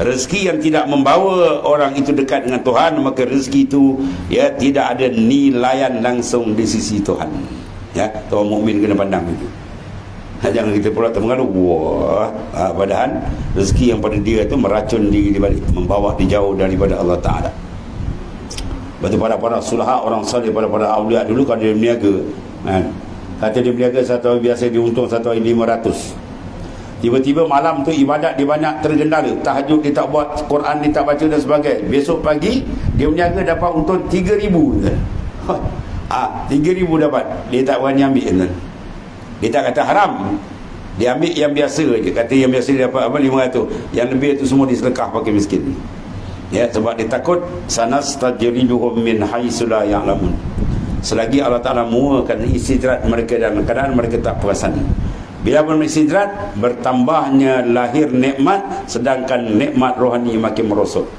rezeki yang tidak membawa orang itu dekat dengan Tuhan maka rezeki itu ya tidak ada nilaian langsung di sisi Tuhan. Ya Tuhan mukmin kena pandang itu Ha, jangan kita pula termengaruh wah ha, padahal rezeki yang pada dia itu meracun diri di balik membawa dia jauh daripada Allah Taala. Batu para para sulha orang salih pada para awliya dulu kan dia berniaga. Kan kata dia berniaga satu hari biasa dia untung satu hari lima ratus tiba-tiba malam tu ibadat dia banyak tergendala tahajud dia tak buat Quran dia tak baca dan sebagainya besok pagi dia berniaga dapat untung tiga ribu ah tiga ribu dapat dia tak berani ambil kan dia tak kata haram. Dia ambil yang biasa je. Kata yang biasa dia dapat apa? 500. Yang lebih itu semua disedekah pakai miskin. Ya, sebab dia takut sanas tajriduhum min haitsula ya'lamun. Selagi Allah Taala muakan istidrat mereka dalam keadaan mereka tak perasan. Bila pun bertambahnya lahir nikmat sedangkan nikmat rohani makin merosot.